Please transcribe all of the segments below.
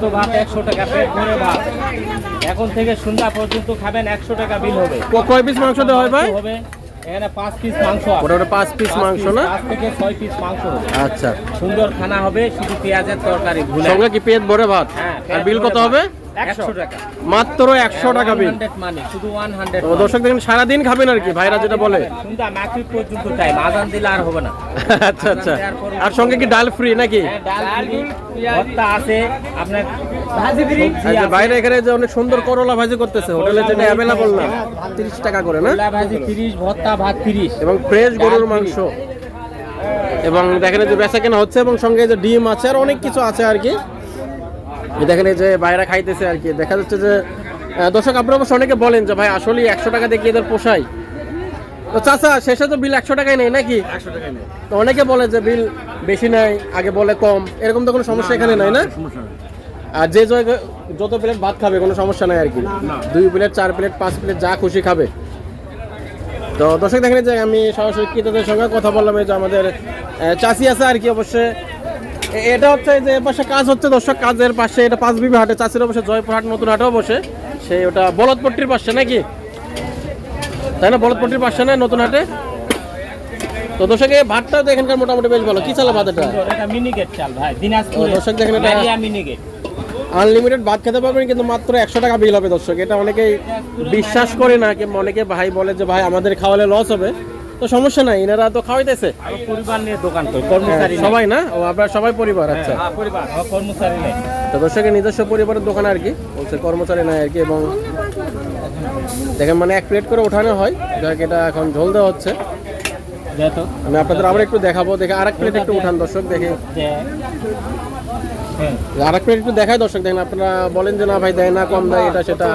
সেদ্ধ ভাত একশো টাকা পেট ভরে ভাত। এখন থেকে সন্ধ্যা পর্যন্ত খাবেন একশো টাকা বিল হবে। কয় পিস মাংস দেওয়া হয় ভাই? হবে এখানে পাঁচ পিস মাংস পাঁচ পিস মাংস না? পাঁচ থেকে ছয় পিস মাংস আচ্ছা। সুন্দর খানা হবে শুধু পেঁয়াজের তরকারি ভুলে সঙ্গে কি পেট ভরে ভাত? হ্যাঁ আর বিল কত হবে? মাত্র একশো টাকা বিল। মানে দর্শক দেখেন সারাদিন খাবেন আর কি ভাইরা যেটা বলে। পর্যন্ত টাইম আজান দিলে আর হবে না। আচ্ছা আচ্ছা। আর সঙ্গে কি ডাল ফ্রি নাকি? হ্যাঁ, আছে আপনার ফ্রি আচ্ছা বাইরে এখানে যে অনেক সুন্দর করলা ভাজি করতেছে হোটেলে যেটা অ্যাভেলেবল না। তিরিশ টাকা করে না? ভাজি তিরিশ ভর্তা ভাত তিরিশ। এবং ফ্রেশ গরুর মাংস। এবং দেখেন যে বেচা কেনা হচ্ছে এবং সঙ্গে যে ডিম আছে আর অনেক কিছু আছে আর কি। দেখেন এই যে বাইরে খাইতেছে আর কি। দেখা যাচ্ছে যে দর্শক আপনারা অবশ্য অনেকে বলেন যে ভাই আসলে একশো টাকা কি এদের পোষায়? তো চাচা শেষে তো বিল একশো টাকাই নেই নাকি? তো অনেকে বলে যে বিল বেশি নেয় আগে বলে কম। এরকম তো কোনো সমস্যা এখানে নাই না? আর যে যত প্লেট ভাত খাবে কোনো সমস্যা নাই আর কি। দুই প্লেট চার প্লেট পাঁচ প্লেট যা খুশি খাবে। তো দর্শক দেখেন যে আমি সরাসরি ক্রেতাদের সঙ্গে কথা বললাম এই যে আমাদের চাষি আছে আর কি অবশ্যই। এটা হচ্ছে যে পাশে কাজ হচ্ছে দর্শক কাজের পাশে এটা পাঁচ বিবি হাটে চাষির অবশ্যই জয়পুরহাট নতুন হাটেও বসে সেই ওটা বলদপট্টির পাশে নাকি? তাই না? বলদপট্টির পাশে না নতুন হাটে? তো দর্শক এই ভাতটা এখানকার মোটামুটি বেশ ভালো। কি চালা ভাত এটা? এটা মিনিকেট চাল ভাই দিনাজপুর দর্শক দেখেন এটা- মিনিকেট আনলিমিটেড ভাত খেতে পারবেন কিন্তু মাত্র একশো টাকা বিল হবে দর্শক। এটা অনেকেই বিশ্বাস করে না অনেকে ভাই বলে যে ভাই আমাদের খাওয়ালে লস হবে। তো সমস্যা নাই এনারা তো খাওয়াইতেছে। পরিবার নিয়ে দোকান করি কর্মচারী সবাই না? ও আপনার সবাই পরিবার আচ্ছা। হ্যাঁ, পরিবার কর্মচারী নেই তো দর্শকের নিজস্ব পরিবারের দোকান আর কি বলছে কর্মচারী নাই আর কি এবং দেখেন মানে এক প্লেট করে ওঠানো হয় যাক এটা এখন ঝোল দেওয়া হচ্ছে। আমি আপনাদের আবার একটু দেখাবো দেখে আর এক প্লেট একটু উঠান দর্শক দেখে। হ্যাঁ, আর এক প্লেট একটু দেখায় দর্শক দেখেন আপনারা বলেন যে না ভাই দেয় না কম দেয় এটা সেটা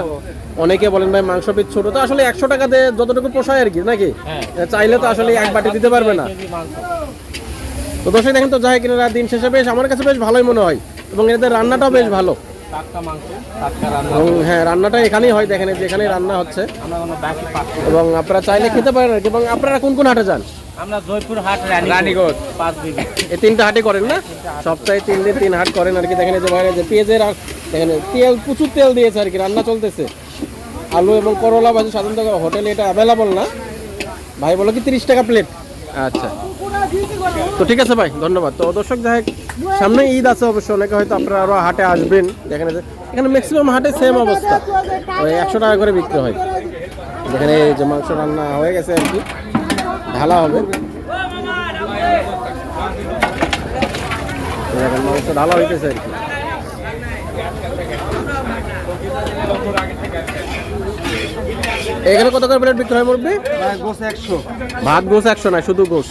অনেকে বলেন ভাই মাংস পিস ছোট তো আসলে একশো টাকা দিয়ে যতটুকু পোষায় আর কি নাকি? হ্যাঁ। চাইলে তো আসলে এক বাটি দিতে পারবে না। তো দর্শক দেখেন তো যাই কিনা দিন শেষে বেশ আমার কাছে বেশ ভালোই মনে হয় এবং এদের রান্নাটাও বেশ ভালো। এবং হ্যাঁ রান্নাটা এখানেই হয় দেখেন রান্না হচ্ছে। এবং আপনারা চাইলে খেতে পারেন আর কি। এবং আপনারা কোন কোন হাটে যান? আমরা জয়পুর হাট রানীগঞ্জ পাঁচ বিবি এই তিনটা হাটে করেন না? সপ্তাহে তিন দিন তিন হাট করেন আর কি। দেখেন যে বাইরে যে পেঁয়াজের আর দেখেন তেল প্রচুর তেল দিয়েছে আর কি। রান্না চলতেছে। আলু এবং করলা ভাজি সাধারণত হোটেলে এটা অ্যাভেলেবল না। ভাই বলো কি তিরিশ টাকা প্লেট আচ্ছা। তো ঠিক আছে ভাই ধন্যবাদ। তো দর্শক হোক, সামনে ঈদ আছে অবশ্যই অনেকে হয়তো আপনারা আরও হাটে আসবেন। দেখেন এখানে ম্যাক্সিমাম হাটে সেম অবস্থা। ওই একশো টাকা করে বিক্রি হয়। যেখানে যে মাংস রান্না হয়ে গেছে আর কি। ঢালা হবে। মাংস ঢালা হইতেছে আর কি। এখানে কত করে প্লেট বিক্রি হয় মুরব্বি? ভাত গোস একশো। না শুধু গোস।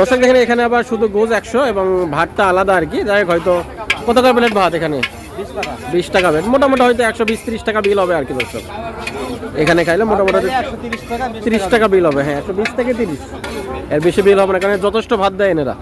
দর্শক দেখেন এখানে আবার শুধু গোস একশো এবং ভাতটা আলাদা আর কি। যাই হোক হয়তো কত করে প্লেট ভাত এখানে? বিশ টাকা। প্লেট। মোটামুটি হয়তো একশো বিশ ত্রিশ টাকা বিল হবে আর কি দর্শক। এখানে খাইলে মোটামুটি একশো তিরিশ টাকা তিরিশ টাকা বিল হবে। হ্যাঁ একশো বিশ থেকে তিরিশ। এর বেশি বিল হবে না কারণ যথেষ্ট ভাত দেয় এনারা।